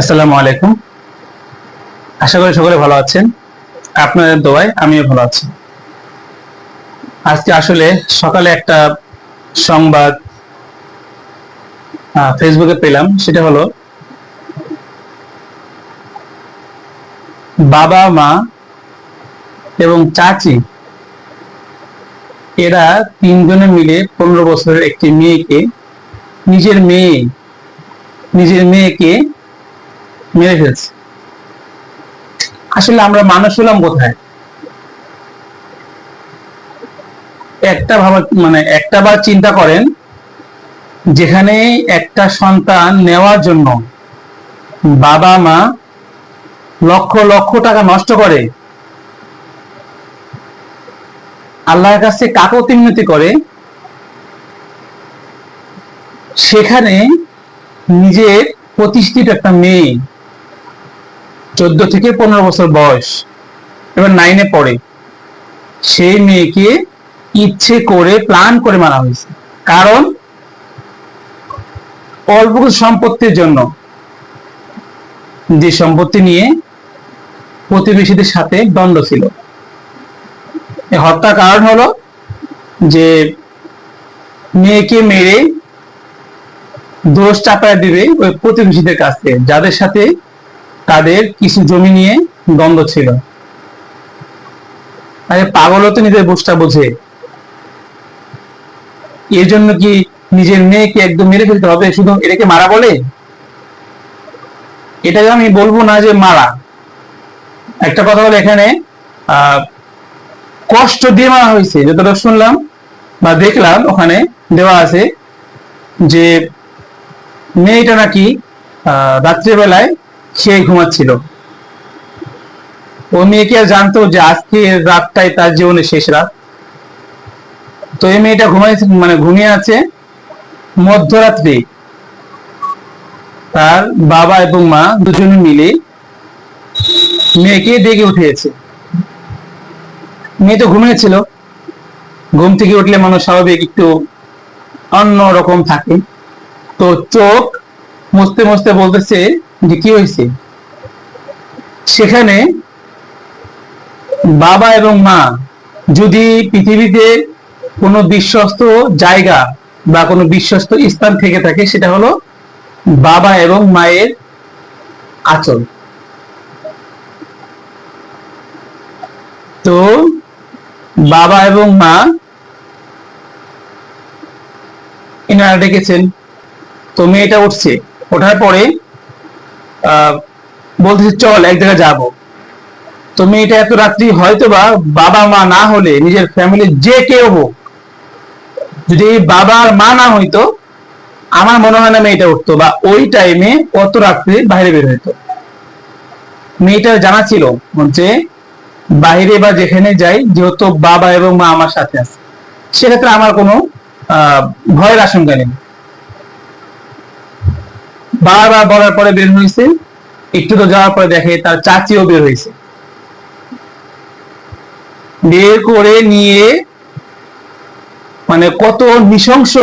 আসসালামু আলাইকুম। আশা করি সকলে ভালো আছেন। আপনাদের দোয়ায় আমিও ভালো আছি। আজকে আসলে সকালে একটা সংবাদ ফেসবুকে পেলাম। সেটা হলো, বাবা, মা এবং চাচি, এরা তিনজনে মিলে পনেরো বছরের একটি মেয়েকে, নিজের মেয়ে, নিজের মেয়েকে মেরে ফেলছে। আসলে আমরা মানুষ হলাম কোথায়? একটা ভাবা মানে একটা বার চিন্তা করেন, যেখানে একটা সন্তান নেওয়ার জন্য বাবা মা লক্ষ লক্ষ টাকা নষ্ট করে, আল্লাহর কাছে কাকতি মিনতি করে, সেখানে নিজের প্রতিষ্ঠিত একটা মেয়ে চোদ্দ থেকে পনেরো বছর বয়স। এবার নাইনে পড়ে। সেই মেয়েকে ইচ্ছে করে প্ল্যান করে মারা হয়েছে। কারণ অল্প সম্পত্তির জন্য। যে সম্পত্তি নিয়ে প্রতিবেশীদের সাথে দ্বন্দ্ব ছিল। এই হত্যার কারণ হলো যে মেয়েকে মেরে দোষ চাপায় দিবে ওই প্রতিবেশীদের কাছে যাদের সাথে তাদের কিছু জমি নিয়ে দ্বন্দ্ব ছিল। আরে পাগলও তো নিজের বুঝটা বোঝে। এর জন্য কি নিজের মেয়েকে একদম মেরে ফেলতে হবে, শুধু এটাকে মারা বলে? এটাকে আমি বলব না যে মারা। একটা কথা হলো এখানে কষ্ট দিয়ে মারা হয়েছে যতটা শুনলাম বা দেখলাম ওখানে দেওয়া আছে যে মেয়েটা নাকি রাত্রিবেলায় খেয়ে ঘুমাচ্ছিল। ও মেয়েকে আর জানতো যে আজকে রাতটাই তার জীবনের শেষ রাত। তো এই মেয়েটা ঘুমাই মানে ঘুমিয়ে আছে মধ্যরাত্রি। তার বাবা এবং মা দুজনে মিলে মেয়েকে ডেকে উঠিয়েছে। মেয়ে তো ঘুমিয়েছিল। ঘুম থেকে উঠলে মানুষ স্বাভাবিক একটু অন্য রকম থাকে। তো চোখ মুছতে মুছতে বলতেছে যে কি হয়েছে? সেখানে বাবা এবং মা যদি পৃথিবীতে কোনো বিশ্বস্ত জায়গা বা কোনো বিশ্বস্ত স্থান থেকে থাকে, সেটা হলো বাবা এবং মায়ের আচল। তো বাবা এবং মা এনারা ডেকেছেন। তো মেয়েটা উঠছে। ওঠার পরে বলতেছে, চল, এক জায়গায় যাব। তো মেয়েটা এত রাত্রি হয়তো বা বাবা মা না হলে নিজের ফ্যামিলির যে কেউ হোক, যদি বাবা আর মা না হইতো, আমার মনে হয় না মেয়েটা উঠতো বা ওই টাইমে অত রাত্রি বাইরে বের হইতো। মেয়েটার জানা ছিল যে বাইরে বা যেখানে যাই, যেহেতু বাবা এবং মা আমার সাথে আছে। সেক্ষেত্রে আমার কোনো ভয়ের আশঙ্কা নেই। বারবার বলার পরে বের হয়েছে। একটু তো যাওয়ার পরে দেখে তার চাচিও বের হয়েছে। বের করে নিয়ে মানে কত নৃশংস।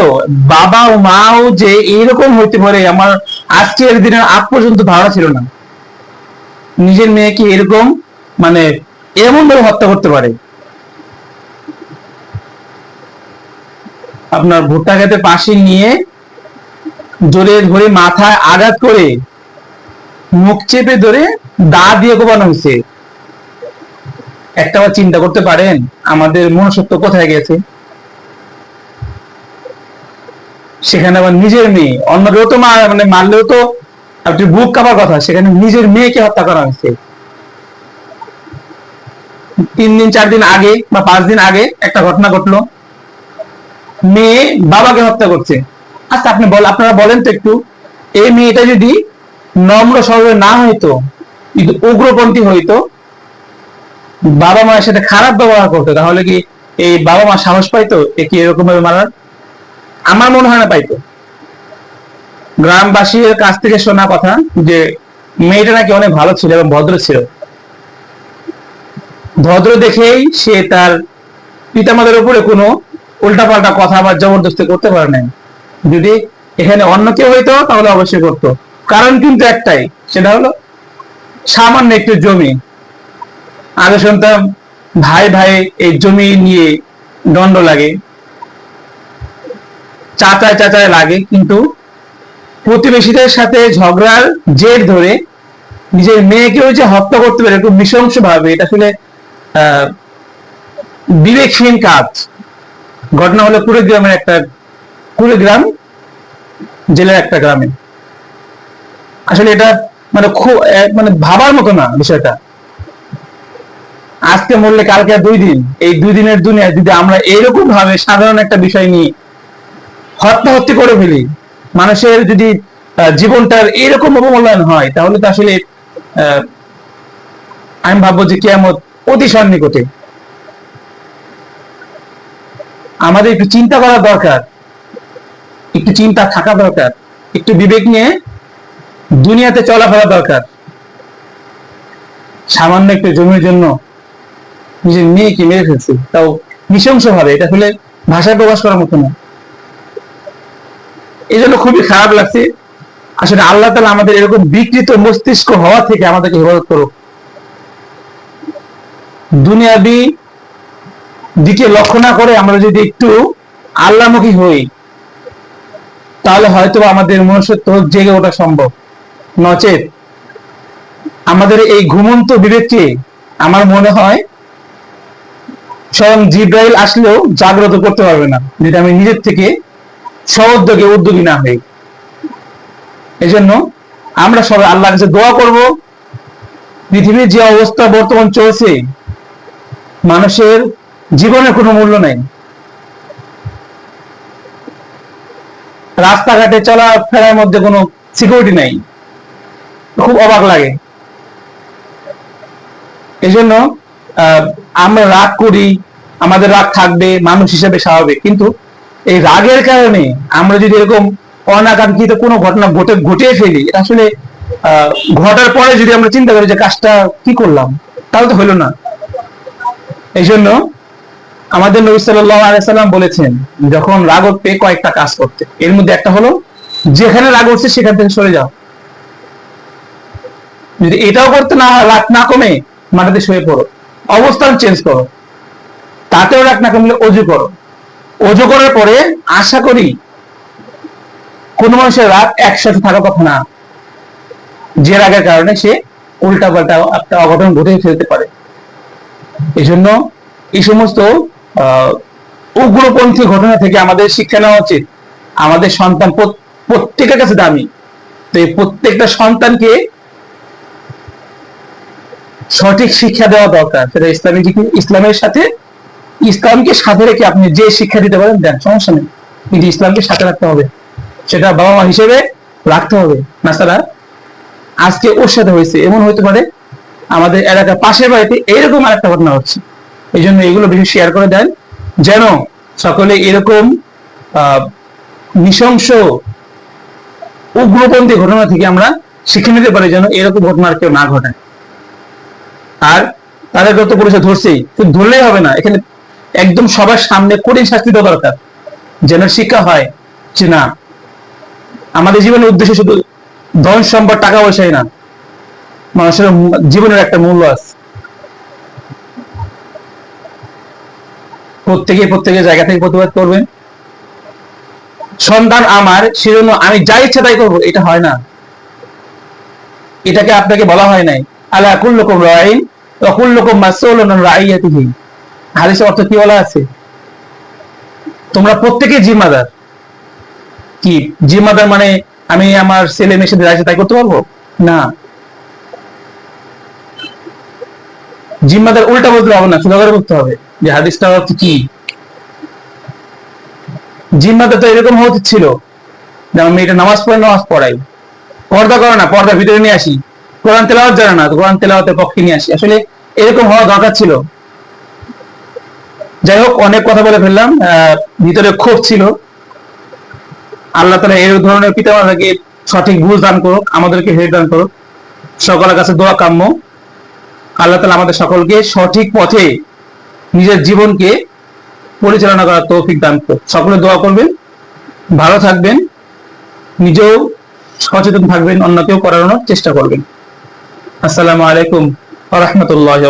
বাবা ও মাও যে এইরকম হইতে পারে, আমার আজকের দিনের আগ পর্যন্ত ধারণা ছিল না। নিজের মেয়েকে এরকম মানে এমন ভাবে হত্যা করতে পারে। আপনার ভুট্টা খেতে পাশে নিয়ে জোরে ধরে মাথায় আঘাত করে মুখ চেপে ধরে দা দিয়ে কোপানো হয়েছে। একটা চিন্তা করতে পারেন, আমাদের মনুষ্যত্ব কোথায় গেছে? সেখানে আবার নিজের মেয়ে অন্য কেউ তো মানে মারলেও তো আপনি বুক কাপার কথা, সেখানে নিজের মেয়েকে হত্যা করা হয়েছে। তিন দিন, চার দিন আগে বা পাঁচ দিন আগে একটা ঘটনা ঘটলো। মেয়ে বাবাকে হত্যা করছে। আচ্ছা আপনি বল, আপনারা বলেন তো একটু। এই মেয়েটা যদি নম্র স্বভাবের না হইতো যদি উগ্রপন্থী হইতো, বাবা মায়ের সাথে খারাপ ব্যবহার করতো, তাহলে কি এই বাবা মা সাহস পাইতো একে এরকম ভাবে মারার? আমার মনে হয় না পাইতো। গ্রামবাসীর কাছ থেকে শোনা কথা যে মেয়েটা নাকি অনেক ভালো ছিল এবং ভদ্র ছিল। ভদ্র দেখেই সে তার পিতামাতার উপরে কোনো উল্টাপাল্টা কথা বা জবরদস্তি করতে পারে নাই। যদি এখানে অন্য কেউ হইতো, তাহলে অবশ্যই করতো। কারণ কিন্তু একটাই, সেটা হলো সামান্য একটু জমি। আগে শুনতাম, ভাই ভাই এই জমি নিয়ে দণ্ড লাগে। চাচায় চাচায় লাগে, কিন্তু প্রতিবেশীদের সাথে ঝগড়ার জের ধরে নিজের মেয়েকেও যে হত্যা করতে পারে একটু নৃশংস ভাবে এটা আসলে বিবেকহীন কাজ। ঘটনা হলো কুড়িগ্রামের একটা কুড়িগ্রাম জেলার একটা গ্রামে। আসলে এটা মানে খুব মানে ভাবার মতো না বিষয়টা। আজকে মরলে কালকে দুই দিন, এই দুই দিনের দুনিয়ায় যদি আমরা এইরকম ভাবে সাধারণ একটা বিষয় নিয়ে হত্যা করে ফেলি, মানুষের যদি জীবনটার এইরকম অবমূল্যায়ন হয়, তাহলে তো আসলে আমি ভাববো যে কেয়ামত অতি সন্নিকটে। আমাদের একটু চিন্তা করা দরকার। একটু চিন্তা থাকা দরকার, একটু বিবেক নিয়ে দুনিয়াতে চলাফেরা দরকার। সামান্য একটু জমির জন্য নিজের মেয়েকে মেরে ফেলছে, তাও নৃশংস ভাবে এটা আসলে ভাষায় প্রকাশ করার মতো না। এই জন্য খুবই খারাপ লাগছে। আসলে আল্লাহ তালা আমাদের এরকম বিকৃত মস্তিষ্ক হওয়া থেকে আমাদেরকে হেফাজত করুক। দুনিয়াবি দিকে লক্ষ্য না করে আমরা যদি একটু আল্লাহমুখী হই তাহলে হয়তো আমাদের মনুষ্যত্ব জেগে ওঠা সম্ভব। নচেত। আমাদের এই ঘুমন্ত বিবেককে আমার মনে হয় স্বয়ং জিব্রাইল আসলেও জাগ্রত করতে পারবে না, যেটা আমি নিজের থেকে সউদ্যোগে উদ্যোগী না হই এই জন্য আমরা সবাই আল্লাহর কাছে দোয়া করব। পৃথিবীর যে অবস্থা বর্তমান চলছে, মানুষের জীবনের কোনো মূল্য নাই। রাস্তাঘাটে চলা ফেরার মধ্যে কোনো সিকিউরিটি নাই। খুব অবাক লাগে। এই জন্য আমরা রাগ করি, আমাদের রাগ থাকবে, মানুষ হিসেবে স্বাভাবিক। কিন্তু এই রাগের কারণে আমরা যদি এরকম অনাকাঙ্ক্ষিত কোনো ঘটনা ঘটে, ঘটিয়ে ফেলি, এটা আসলে ঘটার পরে যদি আমরা চিন্তা করি যে কাজটা কি করলাম, তাহলে তো হইল না। এই জন্য আমাদের নবী সাল্লাল্লাহু আলাইহি সাল্লাম বলেছেন, যখন রাগ উঠবে, কয়েকটা কাজ করতে। এর মধ্যে একটা হলো, যেখানে রাগ উঠছে, সেখান থেকে সরে যাও। যদি এটাও করতে না হয়, রাগ না কমে, মাটিতে শুয়ে পড়ো। অবস্থান চেঞ্জ করো। তাতেও রাগ না কমলে অজু করো। অজু করার পরে আশা করি, কোন মানুষের রাগ একসাথে থাকার কথা না। যে রাগের কারণে সে উল্টা পাল্টা একটা অঘটন ঘটে ফেলতে পারে। এই জন্য এই সমস্ত উগ্রপন্থী ঘটনা থেকে আমাদের শিক্ষা নেওয়া উচিত। আমাদের সন্তান প্রত্যেকের কাছে দামি। তো এই প্রত্যেকটা সন্তানকে সঠিক শিক্ষা দেওয়া দরকার। সেটা ইসলামী ইসলামের সাথে, ইসলামকে সাথে রেখে আপনি যে শিক্ষা দিতে পারেন, দেন, সমস্যা নেই। কিন্তু ইসলামকে সাথে রাখতে হবে। সেটা বাবা মা হিসেবে রাখতে হবে। না ছাড়া আজকে ওর সাথে হয়েছে। এমন হতে পারে আমাদের এলাকার পাশের বাড়িতে এইরকম আরেকটা ঘটনা হচ্ছে। এই জন্য এগুলো বেশি শেয়ার করে দেন। যেন সকলে এরকম নৃশংস উগ্রপন্থী ঘটনা থেকে আমরা শিক্ষা নিতে পারি যেন এরকম ঘটনা কেউ না ঘটায়। আর তাদেরকে তো ধরছেই কিন্তু ধরলেই হবে না। এখানে একদম সবার সামনে কঠিন শাস্তি দেওয়া দরকার। যেন শিক্ষা হয় যে না, আমাদের জীবনের উদ্দেশ্য শুধু ধন, সম্পদ, টাকা পয়সাই না। মানুষের জীবনের একটা মূল্য আছে। প্রত্যেকে প্রত্যেকের জায়গা থেকে প্রতিবাদ করবেন। সন্তান আমার, সেজন্য আমি যা ইচ্ছা তাই করব, এটা হয় না। এটাকে আপনাকে বলা হয় নাই। আলা কুল্লুকুম রাইন ওয়া কুল্লুকুম মাসউলুন আন রাইয়াতিহি। হাদিসে অর্থ কি বলা আছে? তোমরা প্রত্যেকে জিম্মাদার। কি? জিম্মাদার মানে আমি আমার ছেলে মেয়ের সাথে তাই করতে পারব? না। জিম্মাদার উল্টা বলতে হবে না সোজা করে বলতে হবে। যে হাদিসটা কি? জিম্মাদার তো এরকম উচিত ছিল। যেমন মেয়েটা নামাজ পড়ে, নামাজ পড়াই পর্দা করে না, পর্দা ভিতরে নিয়ে আসি। কোরআন তেলাওয়াত জানে না কোরআন তেলাওয়াতের পক্ষে নিয়ে আসি। আসলে এরকম হওয়া দরকার ছিল। যাই হোক, অনেক কথা বলে ফেললাম। ভিতরে ক্ষোভ ছিল। আল্লাহ তালা এই ধরনের পিতামাতাকে সঠিক ভুল দান করুক, আমাদেরকে হেদ দান করুক। সকলের কাছে দোয়া কাম্য। আল্লাহ তালা আমাদের সকলকে সঠিক পথে নিজের জীবনকে পরিচালনা করার তৌফিক দান সকলে দোয়া করবেন, ভালো থাকবেন, নিজেও সচেতন থাকবেন, অন্যকেও করানোর চেষ্টা করবেন। আসসালামু আলাইকুম ওয়া রাহমাতুল্লাহি